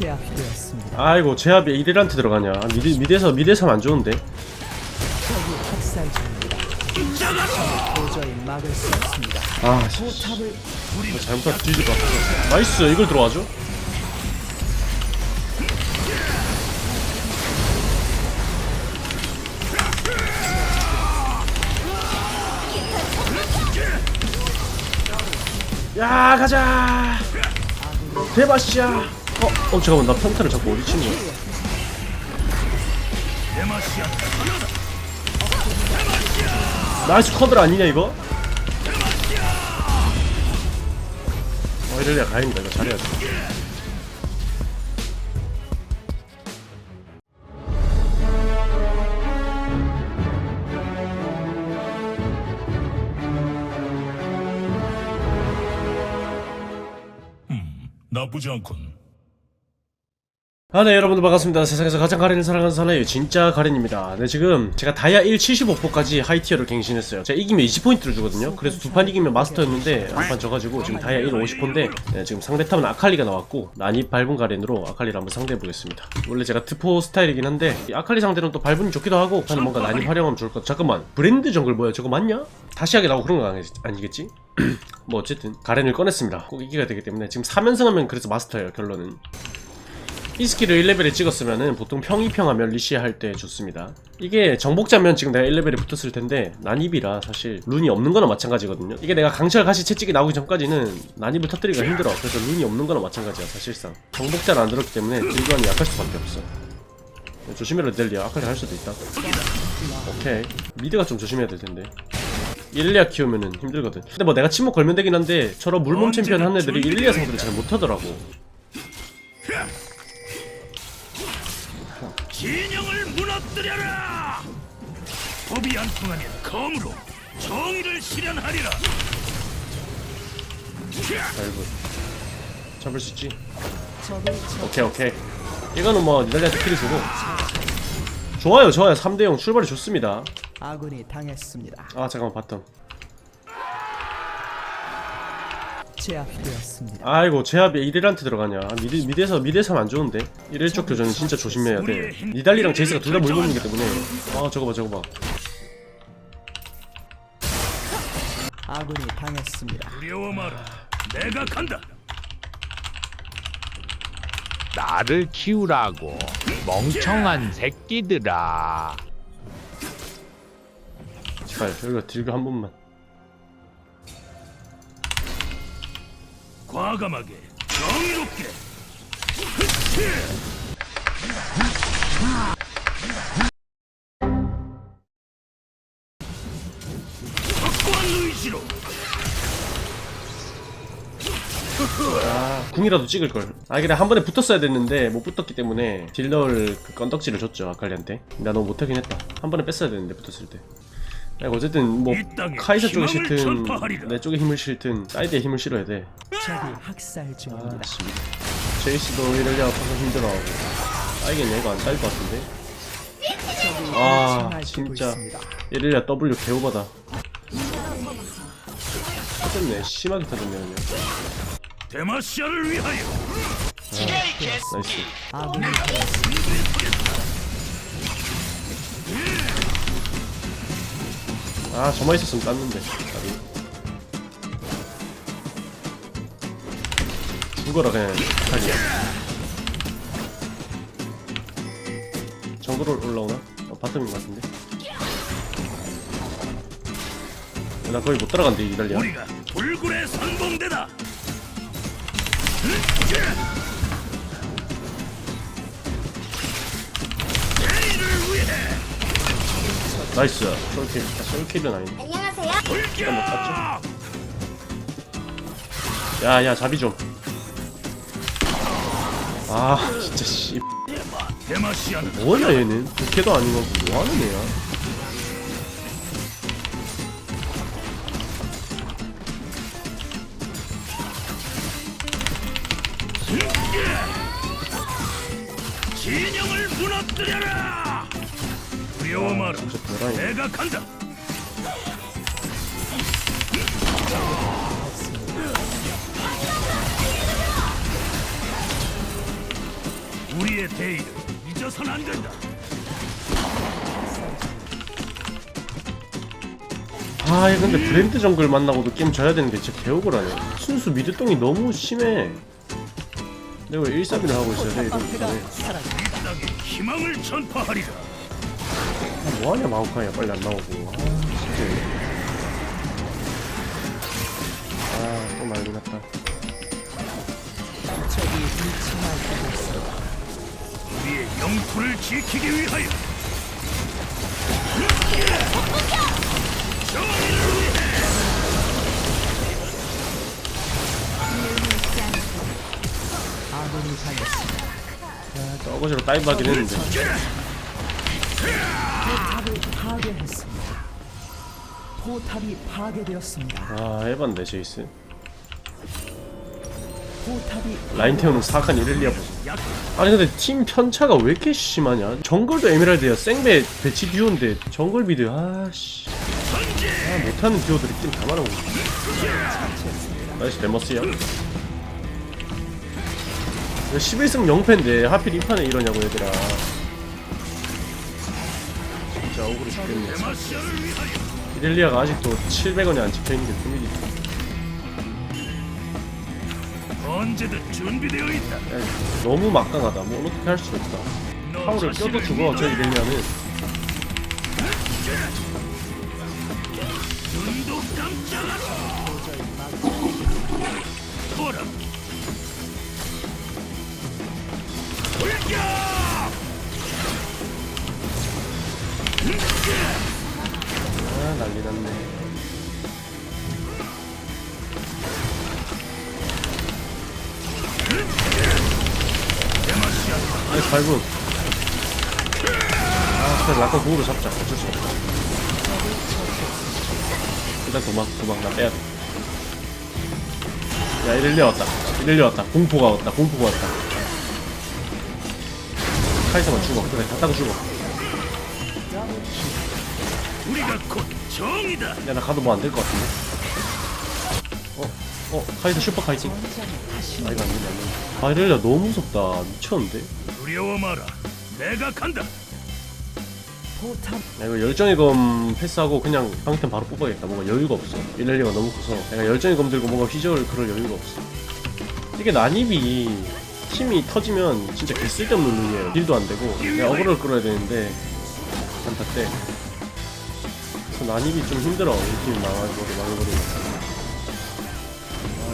제압되었습니다. 아이고 제압이 이들한테 들어가냐. 미드, 미드에서 미드에서 안 좋은데. 적이 학살 중입니다. 적을 도저히 막을 수 없습니다. 아 씨, 포탑을 잘못하면 뒤질 것 같아 나이스. 이걸 들어와줘 야 가자. 대바시야 어, 어 잠깐만 나 평타를 자꾸 어디 치는 거야 나이스 커들 아니냐 이거? 어 이럴리야 가입니다 이거 잘해야지 나쁘지 않군. 아, 네, 여러분들 반갑습니다. 세상에서 가장 가렌을 사랑하는 사나이 진짜 가렌입니다. 네, 지금 제가 다이아 1 75%까지 하이티어를 갱신했어요. 제가 이기면 20포인트를 주거든요. 그래서 두 판 이기면 마스터였는데 한 판 져가지고 지금 다이아 1 50%인데 네, 지금 상대탑은 아칼리가 나왔고 난입 밟은 가렌으로 아칼리를 한번 상대해보겠습니다. 원래 제가 트포 스타일이긴 한데 이 아칼리 상대는 또 밟음이 좋기도 하고 하는 뭔가 난입 활용하면 좋을 것 같아. 잠깐만, 브랜드 정글 뭐야? 저거 맞냐? 다시 하게 나오고 그런 거 아니- 아니겠지? 뭐 어쨌든 가렌을 꺼냈습니다. 꼭 이기가 되기 때문에 지금 3연승하면 그래서 마스터예요 결론은. 이 스킬을 1레벨에 찍었으면은 보통 평이평하면 리시아 할 때 좋습니다. 이게 정복자면 지금 내가 1레벨에 붙었을 텐데 난입이라 사실 룬이 없는 거나 마찬가지거든요. 이게 내가 강철 가시 채찍이 나오기 전까지는 난입을 터뜨리기가 힘들어. 그래서 룬이 없는 거나 마찬가지야 사실상. 정복자를 안 들었기 때문에 딜관이 약할 수밖에 없어. 조심해라 델리야. 아칼리 할 수도 있다. 오케이. 미드가 좀 조심해야 될 텐데. 일리아 키우면은 힘들거든. 근데 뭐 내가 침묵 걸면 되긴 한데 저런 물몸 챔피언 한 애들이 일리아 상대를 잘 못하더라고. 진영을 무너뜨려라! 법이 안 통하면 검으로 정의를 실현하리라! 아이고. 잡을 수 있지? 오케이 오케이 이거는 뭐 니달리한테 킬을 주고 좋아요 좋아요 3대0 출발이 좋습니다 아군이 당했습니다. 아 잠깐만 바텀 제압되었습니다. 아이고 제압이 이들한테 들어가냐 미드, 미드에서 미드에서 안 좋은데 이럴 쪽 교전은 진짜 조심해야 돼 니달리랑 제이스가 둘 다 물건이기 때문에 아 저거 봐 저거 봐 아군이 당했습니다. 두려워 마라. 내가 간다. 나를 키우라고 멍청한 새끼들아 제발 여기가 딜교 한 번만 과감하게, 정의롭게. 확고한 의지로. 궁이라도 찍을 걸. 아 그래 한 번에 붙었어야 됐는데 못 붙었기 때문에 딜 넣을 그 건덕지를 줬죠 아칼리한테. 나 너무 못하긴 했다. 한 번에 뺐어야 되는데 붙었을 때. 아이고 어쨌든 뭐 카이사 쪽에 싫든. 내 쪽에 힘을 싫든 사이드에 힘을 실어야 돼 적이 학살 중입니다. 아씨 제이스도 이러려 아파서 힘들어하고 따이겠냐 이거 안 따일 것 같은데 적이 아, 뛰고 진짜. 있습니다. 이러려 W 개오바다 터졌네 심하게 터졌네 그냥 데마시아를 위하여 당했습니다. 아 저만 있었으면 땄는데 나비. 죽어라 그냥. 자기야. 정글로 올라오나? 어, 바텀인 것 같은데. 나 거의 못 따라간대 이 달리야. 우리가 불굴의 선봉대다. 나이스. 솔킬. 솔킬은 아닌데 안녕하세요. 못 땄죠? 야야 자비 좀 아 진짜 씨 뭐냐 얘는 부캐도 아닌 거고 뭐하는 애야 진영을 무너뜨려라. 두려워 마라. 진짜 도라이 내가 간다. 우리의 대의를 잊어선 안 된다. 아 얘 근데 브랜드 정글 만나고도 게임 져야 되는데 진짜 개억울하네 순수 미드똥이 너무 심해 내가 왜 1사비를 하고 있어야 돼 이런 사라져. 이 땅에 희망을 전파하리라. 아, 뭐하냐 마우카야 빨리 안 나오고 아 진짜 아 또 난리 났다 적이 미치마 되었습니다. 우리의 영토를 지키기 위하여. 아군이 당했습니다. 떠거지로 다이브 하긴 했는데 포탑을 파괴했습니다. 포탑이 파괴되었습니다. 아 해봤네 제이스 라인 태우는 사악한 이렐리아 보소. 아니 근데 팀 편차가 왜 이렇게 심하냐? 정글도 에메랄드야. 생배 배치 듀오인데 정글 미드 아씨. 아 못하는 듀오들이 팀 다 말하고 나이스 데머스야. 11승 0패인데 하필 이 판에 이러냐고 얘들아. 진짜 억울해 죽겠네. 이렐리아가 아직도 700원에 안 찍혀있는 게 큰일이다 언제든 준비되어 있다. 야, 너무 막강하다 뭐 어떻게 할수 없다 자신을 껴도 죽어 저 믿어라. 이렐리아는 눈도 깜짝 보라. 불겨! 아 난리 났네 아이 발군 아 그래 라커 구으로 잡자. 어쩔 수 없다. 일단 도망 도망 나 빼야돼. 야 이렐리아 왔다. 이렐리아 왔다. 공포가 왔다. 공포가 왔다. 카이사만 죽어. 그래 다 따고 죽어. 우리가 곧 정이다. 야나 가도 뭐 안 될 것 같은데? 어? 어? 카이사 슈퍼 카이팅 아 이거 안 되네 안 되네 아 이렐리아 너무 무섭다 미쳤는데 두려워 마라. 내가 간다. 포탑 야, 이거 열정의 검 패스하고 그냥 방템 바로 뽑아야겠다. 뭔가 여유가 없어. 이렐리가 너무 커서 내가 열정의 검 들고 뭔가 휘저을 그럴 여유가 없어. 이게 난입이 팀이 터지면 진짜 개 쓸데없는 눈이에요. 딜도 안 되고 내가 어그로를 끌어야 되는데 한타 때. 그래서 난입이 좀 힘들어. 우리 팀이 망해버리고. 아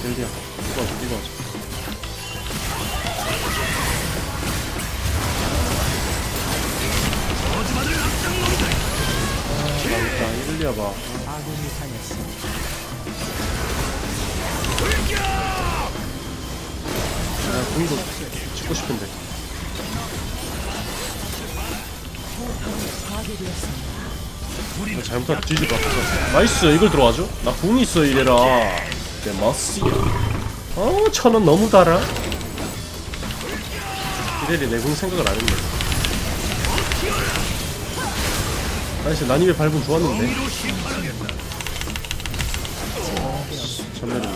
이렐리아 이거 하자 이거 하자. 악당놈들. 망했다. 이렐리아 봐. 아군이 당했습니다. 나 공도 찍고 싶은데. 파괴되었습니다. 잘못하면 같아서 나이스 이걸 들어와줘? 나 궁이 있어 이래라 내 머스야 어 천원 너무 달아. 이래리 내궁 생각을 안 했네. 나이스 난입의 발군 좋았는데. 전멸이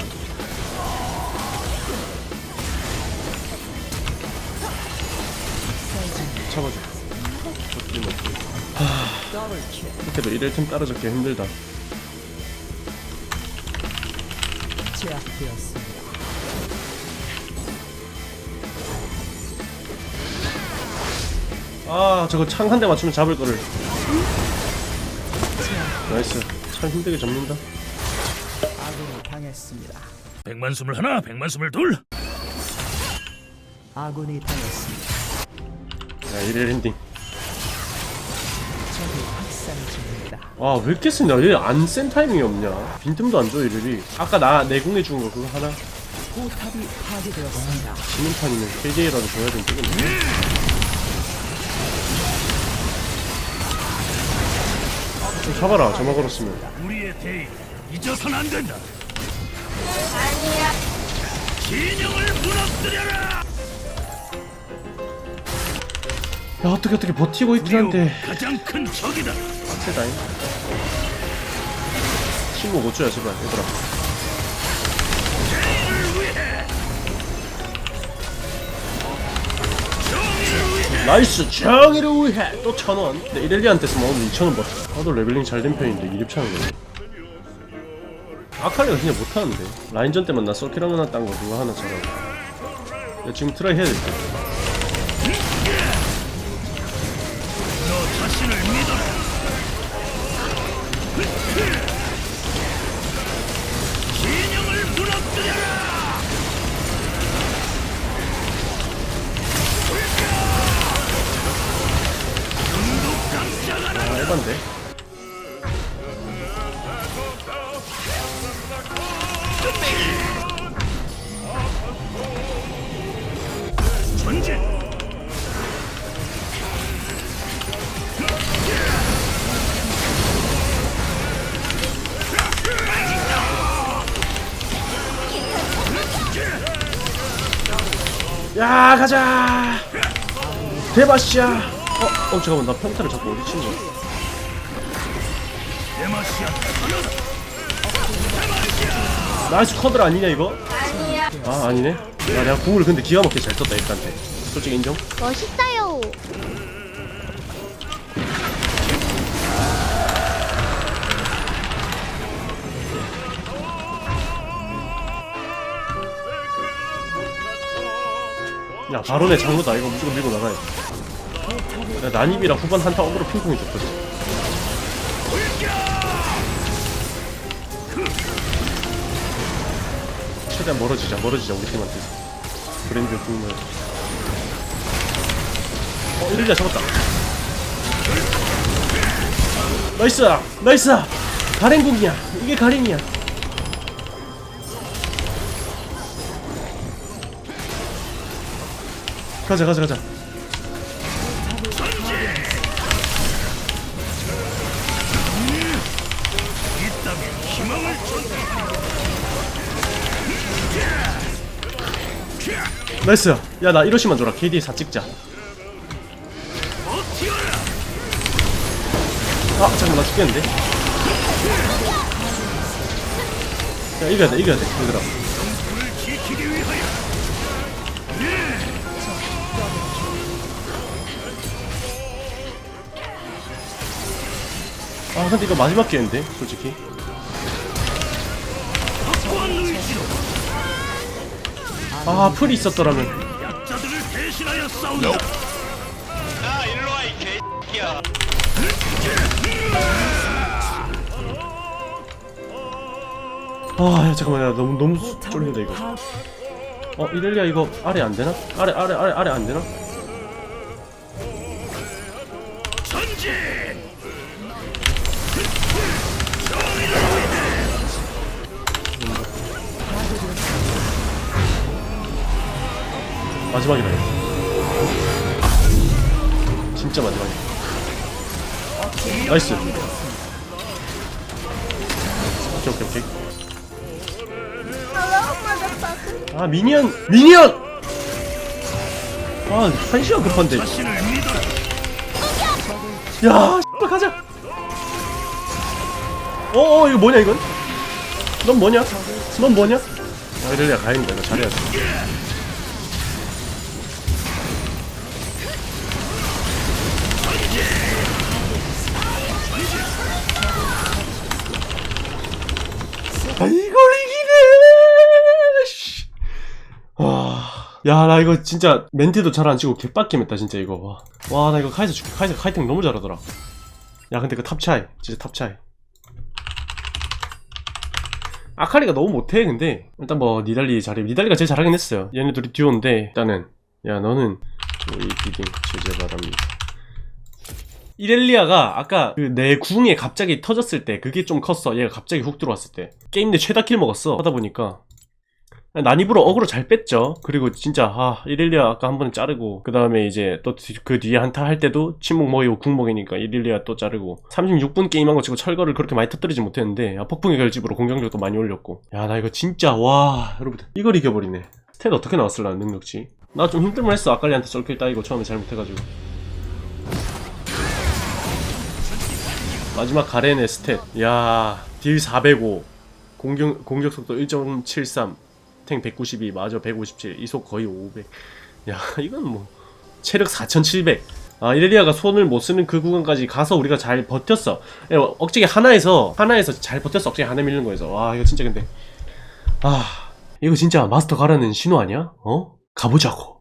잡아줘. 더블킬. 이렇게도 이럴 틈 따라잡기 힘들다 제압되었습니다. 아 저거 창 한 대 맞추면 잡을 거를 나이스 참 힘들게 잡는다 아군이 당했습니다. 백만 숨을 하나, 백만 숨을 둘. 아군이 당했습니다. 야 이래 엔딩 적이. 아 왜 이렇게 쓰냐? 얘안센 타이밍이 없냐? 빈틈도 안 줘 이래리 아까 나 내궁에 죽은 거 그거 하나? 포탑이 파괴되었습니다. 지는 판이면 KJ라도 줘야 되는 되겠네. 좀 잡아라. 저만 걸었으면. 우리의 대의 잊어선 안 된다. 진영을 무너뜨려라. 야 어떻게 어떻게 버티고 있긴 한데. 가장 큰 적이다. 세다잉 친구 못 줘야 제발. 얘들아. 나이스. 정의를 위해. 또 천원. 네, 이렐리한테서 먹으면 2천원 벌었어 나도 레벨링 잘 된 편인데 이립 차는 거네 아칼리가 그냥 못하는데. 라인전 때만 나 서킷 하나 딴거 그거 하나 잘하고. 야, 지금 트라이 해야 될때 전진. 야 가자 대바시야 어, 어 잠깐만 나 평타를 자꾸 어디 치는 거야. 나이스 쿼드라 아니냐 이거? 아 아니네? 야 내가 궁을 근데 기가 막히게 잘 썼다 일단테 솔직히 인정? 멋있어요. 야 바론의 장로다. 이거 무조건 밀고 나가야 돼. 야, 난입이랑 후반 한타 어그로 핑퐁이 좋거든 최대한 멀어지자 멀어지자 우리 팀한테. 브랜드 궁을. 어 이럴리아 잡았다. 나이스! 나이스! 가렌궁이야. 이게 가렌이야. 가자 가자 가자. 나이스 야나 1호씩만 줘라 KD 4 찍자. 아 잠깐만 나 죽겠는데 야 이겨야 돼 이겨야 돼 얘들아. 아 근데 이거 마지막 기회인데 솔직히 아 풀이 있었더라면 약자들을 대신하여 싸운다. 아 야, 잠깐만 야 너무 너무 수- 쫄린다 이거 어 이렐리아 이거 아래 안 되나? 아래 아래 아래 아래 안 되나? 마지막이다 이거. 진짜 마지막이야. 나이스. 오케이 오케이 오케이. 아 미니언 미니언! 아한 시간 급한데. 자신을 믿어라. 야 X발 가자! 어어 이거 뭐냐 이건? 넌 뭐냐? 넌 뭐냐? 아 이럴리아 가야된다. 이거 잘해야 돼 야, 나 이거 진짜 멘트도 잘 안 치고 개빡김했다, 진짜 이거. 와, 와, 나 이거 카이사 줄게. 카이사 카이팅 너무 잘하더라. 야, 근데 그 탑 차이. 진짜 탑 차이. 아카리가 너무 못해, 근데. 일단 뭐, 니달리 잘해. 니달리가 제일 잘하긴 했어요. 얘네 둘이 듀오인데, 일단은. 야, 너는, 조이 비딩 제재 바랍니다. 이렐리아가 아까 그 내 궁에 갑자기 터졌을 때 그게 좀 컸어. 얘가 갑자기 훅 들어왔을 때. 게임 내 최다 킬 먹었어. 하다 보니까 난입으로 어그로 잘 뺐죠. 그리고 진짜 아 이릴리아 아까 한 번에 자르고 그 다음에 이제 또 그 뒤에 한타 할 때도 침묵 먹이고 궁 먹이니까 이릴리아 또 자르고. 36분 게임한 거 치고 철거를 그렇게 많이 터뜨리지 못했는데 아, 폭풍의 결집으로 공격력도 많이 올렸고. 야 나 이거 진짜 와 여러분들 이걸 이겨버리네. 스탯 어떻게 나왔을라 능력치? 나 좀 힘들만 했어. 아칼리한테 썰킬 따이고 처음에 잘못해가지고. 마지막 가렌의 스탯. 야딜 405 공격, 공격 속도 1.73 탱 192, 마저 157, 이속 거의 500. 야, 이건 뭐 체력 4700 아, 이레리아가 손을 못 쓰는 그 구간까지 가서 우리가 잘 버텼어. 예, 억지게 하나에서, 하나에서 잘 버텼어. 억지게 하나 밀는 거에서. 와, 이거 진짜 근데. 아, 이거 진짜 마스터 가라는 신호 아니야? 어? 가보자고.